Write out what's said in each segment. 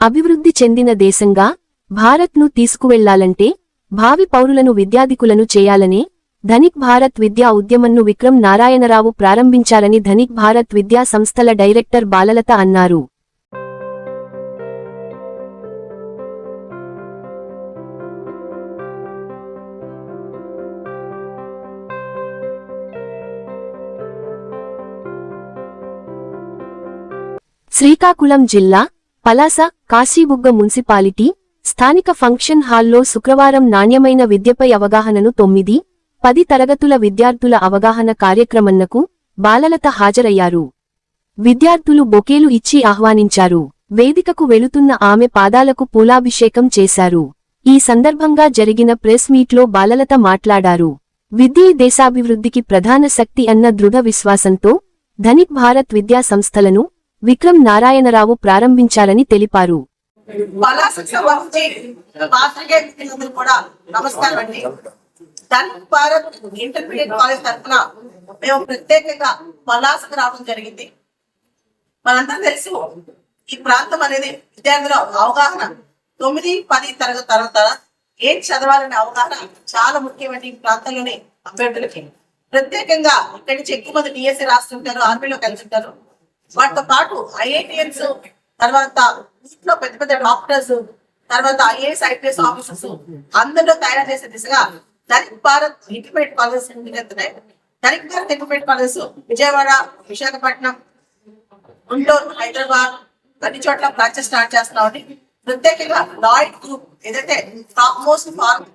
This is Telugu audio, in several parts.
అభివృద్ధి చెందిన దేశంగా భారత్ను తీసుకువెళ్ళాలంటే భావి పౌరులను విద్యాధికులను చేయాలనే ధనిక్ భారత్ విద్యా ఉద్యమంను విక్రమ్ నారాయణరావు ప్రారంభించారని ధనిక్ భారత్ విద్యా సంస్థల డైరెక్టర్ బాలలత అన్నారు. శ్రీకాకుళం జిల్లా పలాస కాశీబుగ్గ మున్సిపాలిటీ స్థానిక ఫంక్షన్ హాల్లో శుక్రవారం నాణ్యమైన విద్యపై అవగాహనను తొమ్మిది పది తరగతుల విద్యార్థుల అవగాహన కార్యక్రమన్నకు బాలలత హాజరయ్యారు. విద్యార్థులు బొకేలు ఇచ్చి ఆహ్వానించారు. వేదికకు వెళుతున్న ఆమె పాదాలకు పూలాభిషేకం చేశారు. ఈ సందర్భంగా జరిగిన ప్రెస్ మీట్లో బాలలత మాట్లాడారు. విద్యే దేశాభివృద్ధికి ప్రధాన శక్తి అన్న దృఢ విశ్వాసంతో ధనిక్ భారత్ విద్యా సంస్థలను విక్రమ్ నారాయణరావు ప్రారంభించాలని తెలిపారు. భారత్ ఇంటర్మీడియట్ కాలేజ్ తరఫున మేము ప్రత్యేకంగా పలాసకు రావడం జరిగింది. మనందరం తెలుసు ఈ ప్రాంతం అనేది విద్యార్థుల అవగాహన తొమ్మిది పది తరగతి తర్వాత ఏం చదవాలనే అవగాహన చాలా ముఖ్యమైన ఈ ప్రాంతంలోని అభ్యర్థులకి. ప్రత్యేకంగా ఇక్కడి నుంచి ఎక్కువ మంది డిఎస్సి రాస్తుంటారు ఆర్మీలో కలిసి ఉంటారు వాటితో పాటు ఐఐటిఎన్స్ తర్వాత ఇంట్లో పెద్ద పెద్ద డాక్టర్స్ తర్వాత ఐఏఎస్ ఐపీఎస్ ఆఫీసర్స్ అందరిలో తయారు చేసే దిశగా ధనిక్ భారత్ ఇంటిమేట్ కాలేజెస్ ముందుకెళ్తున్నాయి ధనిక్ భారత్ ఇంటిమేట్ కాలేజెస్ విజయవాడ విశాఖపట్నం గుంటూరు హైదరాబాద్ అన్ని చోట్ల బ్రాంచెస్ స్టార్ట్ చేస్తున్నామని ప్రత్యేకంగా లాయిడ్ గ్రూప్ ఏదైతే టాప్ మోస్ట్ ఫార్మ్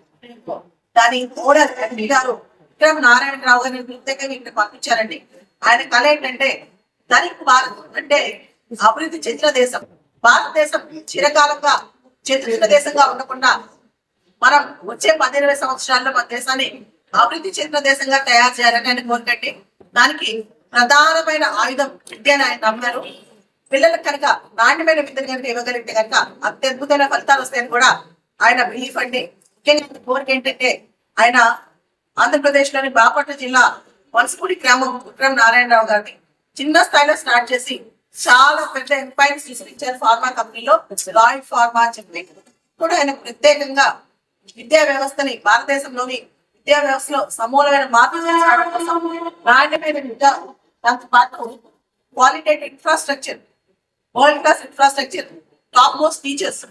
దాని ఓనర్ ఎండి గారు విక్రమ్ నారాయణరావు గారిని ప్రత్యేకంగా ఇక్కడ పంపించారండి. ఆయన కళ ఏంటంటే దానికి భారత్ అంటే అభివృద్ధి చెందిన దేశం. భారతదేశం చిరకాలంగా చెందిన దేశంగా ఉండకుండా మనం వచ్చే పద్దెనిమిది సంవత్సరాల్లో మన దేశాన్ని అభివృద్ధి చెందిన దేశంగా తయారు చేయాలని ఆయన కోరికండి. దానికి ప్రధానమైన ఆయుధం విద్య అని ఆయన నమ్మారు. పిల్లలకు కనుక నాణ్యమైన విద్య కనుక ఇవ్వగలిగితే కనుక అత్యద్భుతమైన ఫలితాలు వస్తాయని కూడా ఆయన బిలీఫ్ అండి. ముఖ్యంగా కోరిక ఏంటంటే ఆయన ఆంధ్రప్రదేశ్లోని బాపట్ల జిల్లా వలసపూడి గ్రామం విక్రమ్ నారాయణరావు గారిని చిన్న స్థాయిలో స్టార్ట్ చేసి చాలా పెద్ద ఎంపైర్ సృష్టించారు ఫార్మా కంపెనీలో రాయల్ ఫార్మా అని చెప్పి కూడా ఆయన ప్రత్యేకంగా విద్యా వ్యవస్థని భారతదేశంలోని విద్యా వ్యవస్థలో సమూలమైన మార్పులు కోసం నాణ్యమైన విద్య దాంతో పాటు qualitative infrastructure world class infrastructure top most teachers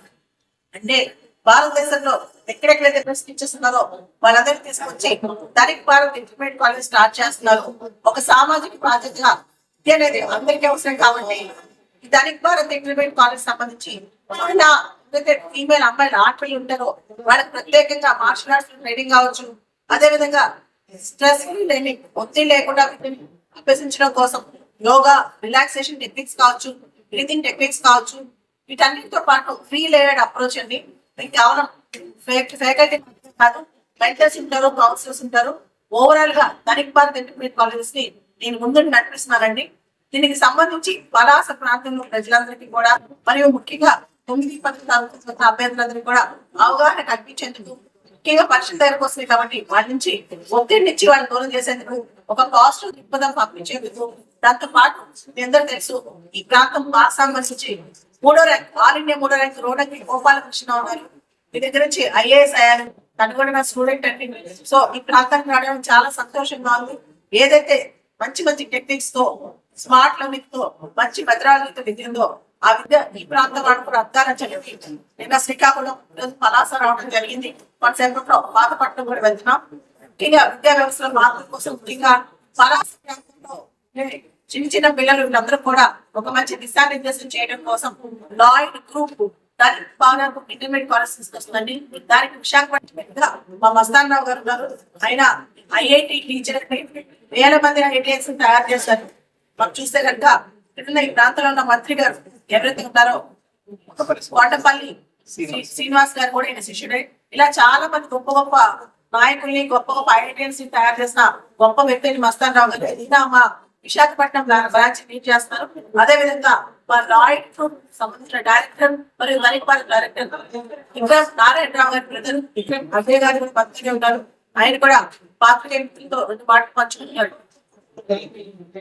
అంటే భారతదేశంలో ఎక్కడెక్కడైతే బెస్ట్ టీచర్స్ ఉన్నారో వాళ్ళందరినీ తీసుకొచ్చి Dhanik Bharat intermediate college start చేస్తున్నారు ఒక సామాజిక బాధ్యతగా విద్య అనేది అందరికీ అవసరం కాబట్టి దానికి భారత్ ఇంప్లిమెంట్ కాలేజ్ సంబంధించి ఫీమేల్ అమ్మాయిలు ఆటలు ఉంటారో వాళ్ళకి ప్రత్యేకంగా మార్షల్ ఆర్ట్స్ ట్రైనింగ్ కావచ్చు. అదే విధంగా స్ట్రెస్ ఫ్రీ ఒత్తిడి లేకుండా అభ్యసించడం కోసం యోగా రిలాక్సేషన్ టెక్నిక్స్ కావచ్చు బ్రీతింగ్ టెక్నిక్స్ కావచ్చు. వీటన్నిటితో పాటు ఫ్రీ లేయర్డ్ అప్రోచ్ అండి. కేవలం ఫ్యాకల్టీ కాదు మెంటర్స్ ఉంటారు కౌన్సిలర్స్ ఉంటారు. ఓవరాల్గా దానికి భారత్ ఇంటర్మీడియట్ కాలేజెస్ని నేను ముందు నడిపిస్తున్నారండి. దీనికి సంబంధించి పలాస ప్రాంతంలో ప్రజలందరికీ కూడా మరియు ముఖ్యంగా తొమ్మిది పది తరగతి అభ్యర్థులందరికీ కూడా అవగాహన కల్పించేందుకు ముఖ్యంగా పరీక్షల దగ్గరకు వస్తుంది కాబట్టి వాటి నుంచి ఒత్తిడి నుంచి వాళ్ళని దూరం చేసేందుకు ఒక పాజిటివ్ దృక్పథం పంపించేందుకు దాంతో పాటు మీ అందరూ తెలుసు ఈ ప్రాంతం మాకు సంబంధించి మూడో ర్యాంక్ ఆల్ ఇండియా మూడో ర్యాంక్ రోడ్డు గోపాలకృష్ణ ఉన్నారు. మీ దగ్గర నుంచి ఐఏఎస్ అయ్యారు తను కూడా నా స్టూడెంట్ అండి. సో ఈ ప్రాంతానికి రావడం చాలా సంతోషంగా ఉంది. ఏదైతే మంచి మంచి టెక్నిక్స్తో స్మార్ట్ లెర్నింగ్తో మంచి మెథడాలజీతో విద్యతో ఆ విద్య ఈ ప్రాంతం వాడు కూడా అద్దాలని చెప్పి నిన్న శ్రీకాకుళం ఈరోజు పలాస రావడం జరిగింది. కొంతసేపట్లో పాతపట్నం కూడా వెళ్తున్నాం. ముఖ్యంగా విద్యా వ్యవస్థలో మార్పుల కోసం ముఖ్యంగా పలాస ప్రాంతంలో చిన్న చిన్న పిల్లలు వీళ్ళందరూ కూడా ఒక మంచి దిశానిర్దేశం చేయడం కోసం లాయిడ్ గ్రూప్ దానికి బాగా ఇంటర్మీడియట్ కాలేజ్ తీసుకొస్తుందండి. దానికి విశాఖపట్నం మా మస్తాన్ రావు గారు ఉన్నారు. ఆయన ఐఐటి టీచర్. వేల మంది ఐటీఎస్ తయారు చేశారు. మనం చూస్తే కనుక ఇక్కడ ఈ ప్రాంతంలో ఉన్న మంత్రి గారు ఎవరైతే ఉన్నారో కోటపల్లి శ్రీనివాస్ గారు కూడా ఈయన శిష్యుడే. ఇలా చాలా మంది గొప్ప గొప్ప నాయకుల్ని గొప్ప గొప్ప ఐఐటిఎన్స్ని తయారు చేసిన గొప్ప వ్యక్తిని మస్తాన్ రావు గారు. ఈయన మా విశాఖపట్నం బ్రాంచ్ మీట్ చేస్తారు. అదే విధంగా మా లాయిడ్ గ్రూప్ సంబంధించిన డైరెక్టర్ మరియు ధనిక్ భారత్ డైరెక్టర్ ఇంకా నారాయణరావు గారి బ్రదర్ అజయ్ గారు కూడా మంత్రిగా ఉన్నారు ఆయన కూడా పాత్రికేయులతో రెండు మాటలు పంచుకుంటున్నారు